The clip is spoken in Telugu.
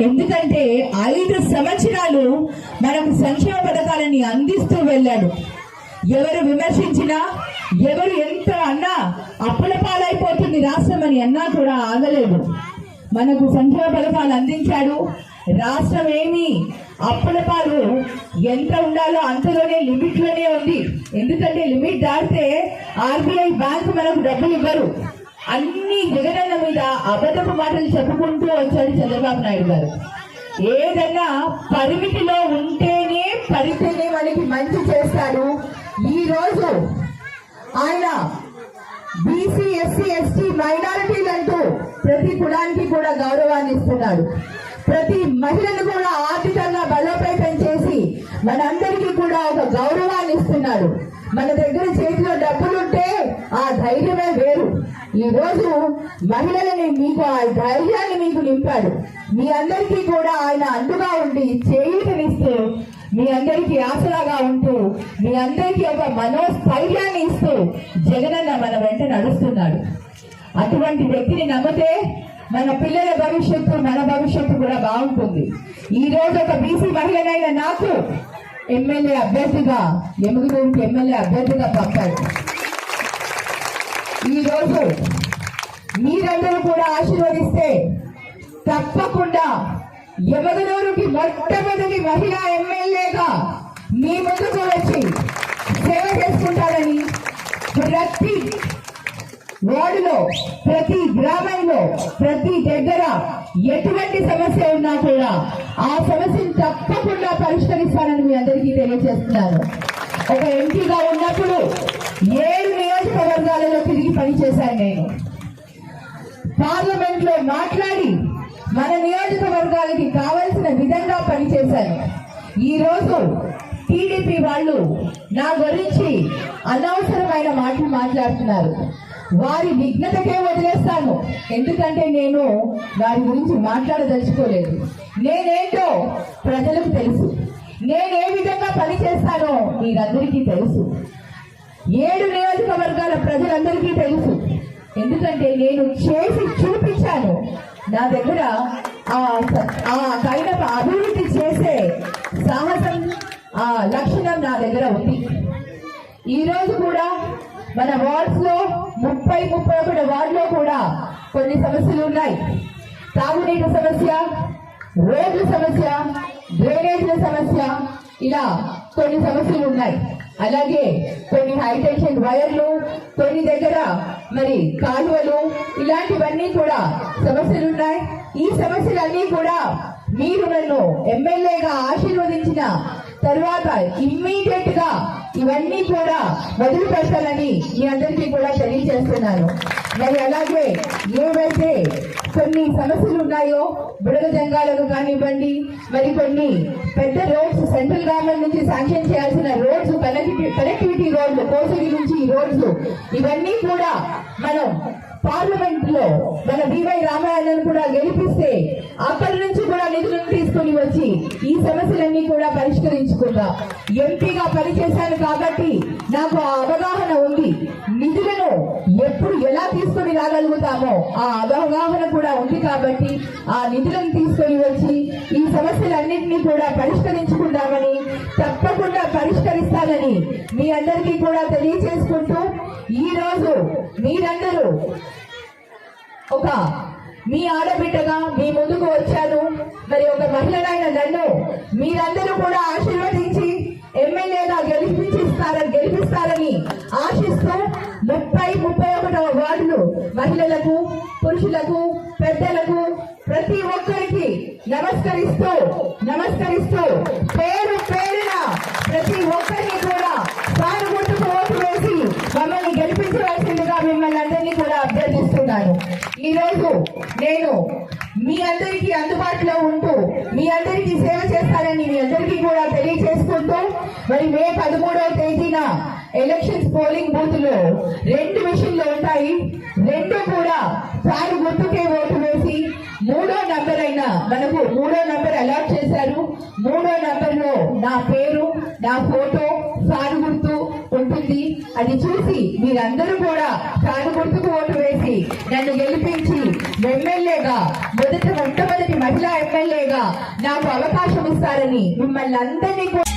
ఎందుకంటే ఐదు సంవత్సరాలు మనకు సంక్షేమ పథకాలని అందిస్తూ వెళ్ళాడు. ఎవరు విమర్శించినా ఎవరు ఎంత అన్నా అప్పుల పాలైపోతుంది రాష్ట్రం అని అన్నా కూడా ఆగలేదు. మనకు సంక్షేమ పథకాలు అందించాడు. రాష్ట్రం ఏమి అప్పుల పాలు ఎంత ఉండాలో అంతలోనే లిమిట్లోనే ఉంది. ఎందుకంటే లిమిట్ దాటితే ఆర్బీఐ బ్యాంక్ మనకు డబ్బులు ఇవ్వరు. అన్ని జగనన్న మీద అబద్ధపు మాటలు చెప్పుకుంటూ వచ్చాడు చంద్రబాబు నాయుడు గారు. ఏదైనా పరిమితిలో ఉంటేనే పరితేనే మనకి మంచి చేస్తాడు. ఈ రోజు ఆయన బీసీ ఎస్సీ ఎస్టీ మైనారిటీలు అంటూ ప్రతి కులానికి కూడా గౌరవాన్ని ఇస్తున్నాడు. ప్రతి మహిళను కూడా ఆర్థికంగా బలోపేతం చేసి మనందరికీ కూడా ఒక గౌరవాన్ని ఇస్తున్నాడు. మన దగ్గర చేతిలో డబ్బు ఈ రోజు మహిళలని మీకు ఆ ధైర్యాన్ని మీకు నింపాడు. మీ అందరికీ కూడా ఆయన అండుగా ఉండి చేయూతనిస్తూ మీ అందరికీ ఆసరాగా ఉంటూ మీ అందరికీ ఒక మనోస్థైర్యాన్ని ఇస్తూ జగనన్న మన వెంట నడుస్తున్నాడు. అటువంటి వ్యక్తిని నమ్మితే మన పిల్లల భవిష్యత్తు మన భవిష్యత్తు కూడా బాగుంటుంది. ఈ రోజు ఒక బీసీ మహిళనైన నాకు ఎమ్మెల్యే అభ్యర్థిగా ఎముగునూరుకి ఎమ్మెల్యే అభ్యర్థిగా పంపాడు. ఈ రోజు మీరందరూ కూడా ఆశీర్వదిస్తే తప్పకుండా యమగనూరుకి మొట్టమొదటి మహిళా ఎమ్మెల్యేగా మీ ముందుకు వచ్చి సేవ చేసుకుంటారని ప్రతి వార్డులో ప్రతి గ్రామంలో ప్రతి దగ్గర ఎటువంటి సమస్య ఉన్నా కూడా ఆ సమస్యను తప్పకుండా పరిష్కరిస్తానని మీ అందరికీ తెలియజేస్తున్నాను. ఒక ఎంపీగా ఉన్నప్పుడు ఏడు పనిచేశాను నేను. పార్లమెంట్లో మాట్లాడి మన నియోజకవర్గాలకి కావలసిన విధంగా పనిచేశాను. ఈ రోజు టీడీపీ వాళ్ళు నా గురించి అనవసరమైన మాటలు మాట్లాడుతున్నారు. వారి విఘ్నతకే వదిలేస్తాను. ఎందుకంటే నేను వారి గురించి మాట్లాడదలుచుకోలేదు. నేనేంటో ప్రజలకు తెలుసు. నేనే విధంగా పని చేస్తానో మీరందరికీ తెలుసు. ఏడు నియోజకవర్గాల ప్రజలందరికీ తెలుసు. ఎందుకంటే నేను చేసి చూపించాను. నా దగ్గర ఆ కైన అభివృద్ధి చేసే సాహసం ఆ లక్షణం నా దగ్గర ఉంది. ఈరోజు కూడా మన వార్డ్స్లో ముప్పై ముప్పై ఒకటి వార్డులో కూడా కొన్ని సమస్యలు ఉన్నాయి. తాగునీటి సమస్య రోడ్ల సమస్య డ్రైనేజీల సమస్య ఇలా కొన్ని సమస్యలు ఉన్నాయి. అలాగే కొన్ని హైటెన్షన్ వైర్లు కొన్ని దగ్గర మరి కాలువలు ఇలాంటివన్నీ కూడా సమస్యలు ఉన్నాయి. ఈ సమస్యలన్నీ కూడా మీరు నన్ను ఎమ్మెల్యేగా ఆశీర్వదించిన తర్వాత ఇమ్మీడియట్గా ఇవన్నీ కూడా వదిలిపెట్టాలని మీ అందరికీ కూడా తెలియజేస్తున్నాను. మరి అలాగే ఏవైతే కొన్ని సమస్యలు ఉన్నాయో బుడగ జంగాలకు కానివ్వండి మరి కొన్ని పెద్ద రోడ్స్ సెంట్రల్ గవర్నమెంట్ నుంచి శాంక్షన్ చేయాల్సిన రోడ్స్ కనెక్టివిటీ కనెక్టివిటీ రోడ్లు కోసగి నుంచి ఈ రోడ్స్ ఇవన్నీ కూడా మనం పార్లమెంట్లో మన డివై రామాయణను కూడా గెలిపిస్తే అక్కడి నుంచి కూడా నిధులను తీసుకొని వచ్చి ఈ సమస్యలన్నీ కూడా పరిష్కరించుకుందాం ఎంపీగా పనిచేశాను కాబట్టి నాకు ఆ అవగాహన ఉంది. నిధులను ఎప్పుడు ఎలా తీసుకొని రాగలుగుతామో ఆ అవగాహన కూడా ఉంది కాబట్టి ఆ నిధులను తీసుకొని వచ్చి సమస్యలన్నింటినీ కూడా పరిష్కరించుకుందామని తప్పకుండా పరిష్కరిస్తానని మీ అందరికీ కూడా తెలియజేసుకుంటూ ఈ రోజు మీరందరూ ఒక మీ ఆడబిడ్డగా మీ ముందుకు వచ్చాను. మరి ఒక మహిళనైన నన్ను మీరందరూ కూడా ఆశీర్వదించి ఎమ్మెల్యేగా గెలిపించిస్తారని గెలిపిస్తారని ఆశిస్తూ ముప్పై ముప్పై ఒకటవ వార్డులు మహిళలకు పురుషులకు నమస్కరిస్తూ నమస్కరిస్తూ పేరు పేరున ప్రతి ఒక్కరిని కూడా సారు గుర్తుకు ఓటు వేసి మమ్మల్ని గెలిపించవలసిందిగా మిమ్మల్ని అందరినీ కూడా అభ్యర్థిస్తున్నాను. ఈరోజు నేను మీ అందరికీ అందుబాటులో ఉంటూ మీ అందరికీ సేవ చేస్తానని మీ అందరికీ కూడా తెలియజేసుకుంటూ మరి మే పదమూడవ తేదీన ఎలక్షన్స్ పోలింగ్ బూత్లో రెండు మిషన్లు ఉంటాయి. రెండు కూడా సారు గుర్తుకే ఓటు వేసి మూడో నంబర్ అయిన మనకు మూడో నంబర్ అలాట్ చేశారు. మూడో నంబర్లో నా పేరు నా ఫోటో సారు గుర్తు ఉంటుంది. అది చూసి మీరందరూ కూడా సారు గుర్తుకు ఓటు వేసి నన్ను గెలిపించి ఎమ్మెల్యేగా మొదట మొట్టమొదటి మహిళా ఎమ్మెల్యేగా నాకు అవకాశం ఇస్తారని మిమ్మల్ని అందరినీ కూడా